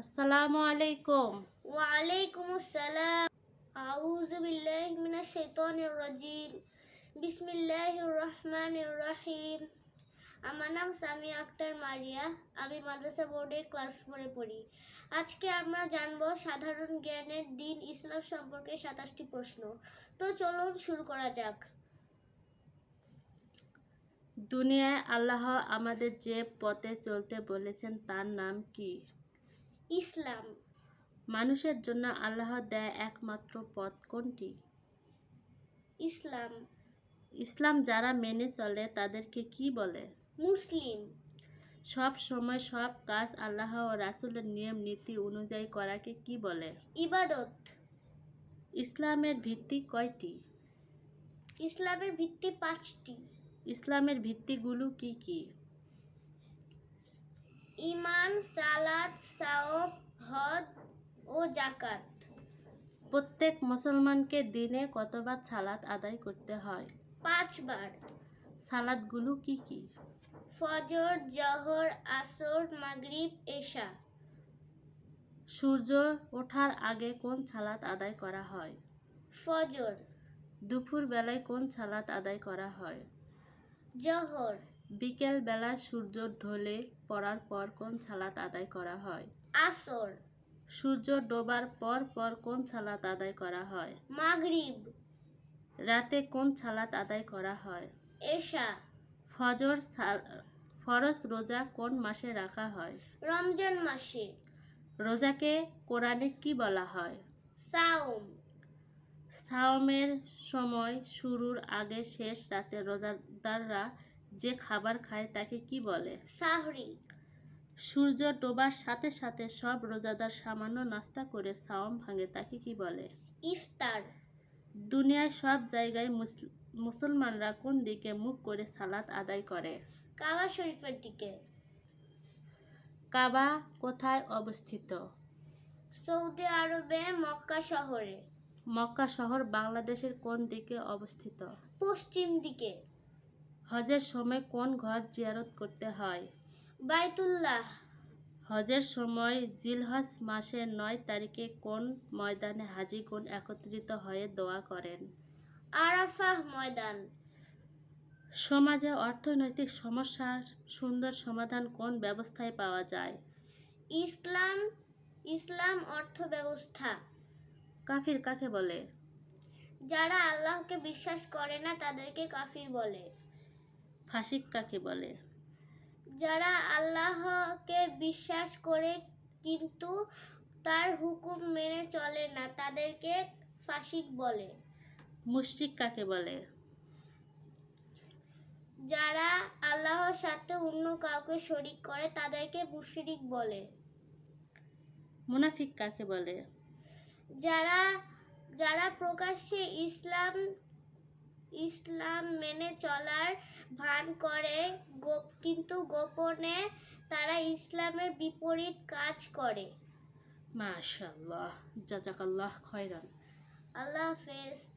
আসসালামু আলাইকুম। ওয়ালাইকুম আসসালাম। আউযু বিল্লাহি মিনাশ শাইতানির রাজিম। বিসমিল্লাহির রহমানির রহিম। আমার নাম সামিয়া আক্তার মারিয়া। আমি মাদ্রাসা বোর্ডে ক্লাস ফোরে পড়ি। আজকে আমরা জানব সাধারণ জ্ঞানের দিন ইসলাম সম্পর্কে সাতাশটি প্রশ্ন। তো চলুন শুরু করা যাক। দুনিয়ায় আল্লাহ আমাদের যে পথে চলতে বলেছেন তার নাম কি? ইসলাম। মানুষের জন্য আল্লাহ দেয় একমাত্র পথ কোনটি? ইসলাম। ইসলাম যারা মেনে চলে তাদেরকে কি বলে? মুসলিম। সব সময় সব কাজ আল্লাহ ও রাসুলের নিয়ম নীতি অনুযায়ী করাকে কি বলে? ইবাদত। ইসলামের ভিত্তি কয়টি? ইসলামের ভিত্তি পাঁচটি। ইসলামের ভিত্তিগুলো কি কি? ইমান সালাত সাওম হজ ও জাকাত প্রত্যেক মুসলমানকে দিনে কতবার সালাত আদায় করতে হয়? পাঁচবার। সালাদগুলো কি কি? ফজর জহর আসর মাগরিব এশা। সূর্য ওঠার আগে কোন সালাত আদায় করা হয়? ফজর। দুপুর বেলায় কোন সালাত আদায় করা হয়? জহর। বিকেল বেলা সূর্য ঢলে পড়ার পর কোন সালাত আদায় করা হয়? আসর। সূর্য ডোবার পর পর কোন সালাত আদায় করা হয়? মাগরিব। রাতে কোন সালাত আদায় করা হয়? এশা। ফজর ফরজ রোজা কোন মাসে রাখা হয়? রমজান মাসে। রোজাকে কোরআনে কি বলা হয়? সাওম। সাওমের সময় শুরুর আগে শেষ রাতে রোজাদাররা যে খাবার খায় তাকে কি বলে? সাহরি। সূর্য ডোবার সাথে সাথে সব রোজাদার সামান্য নাস্তা করে সাওম ভাঙে তাকে কি বলে? ইফতার। দুনিয়ার সব জায়গায় মুসল- মুসলমানরা কোন দিকে মুখ করে সালাত আদায় করে? কাবা শরীফের দিকে। কাবা কোথায় অবস্থিত? সৌদি আরবে মক্কা শহরে। মক্কা শহর বাংলাদেশের কোন দিকে অবস্থিত? পশ্চিম দিকে। হজের সময় কোন ঘর জিয়ারত করতে হয়? বাইতুল্লাহ। হজের সময় জিলহজ মাসের নয় তারিখে কোন ময়দানে হাজিগণ একত্রিত হয়ে দোয়া করেন? আরাফাহ ময়দান। সমাজে অর্থনৈতিক সমস্যার সুন্দর সমাধান কোন ব্যবস্থায় পাওয়া যায়? ইসলাম ইসলাম অর্থ ব্যবস্থা কাফির কাকে বলে? যারা আল্লাহকে বিশ্বাস করে না তাদেরকে কাফির বলে। ফাসিক কাকে বলে। যারা আল্লাহকে বিশ্বাস করে কিন্তু তার হুকুম মেনে চলে না তাদেরকে ফাসিক বলে। মুশরিক কাকে বলে। যারা আল্লাহর সাথে অন্য কাউকে শরিক করে তাদেরকে মুশরিক বলে। মুনাফিক কাকে বলে। যারা যারা প্রকাশ্যে ইসলাম ইসলাম মেনে চলার ভান করে কিন্তু গোপনে তারা ইসলামের বিপরীত কাজ করে। মাশাল্লাহ জাজাকাল্লাহ খয়রান। আল্লাহ হাফেজ।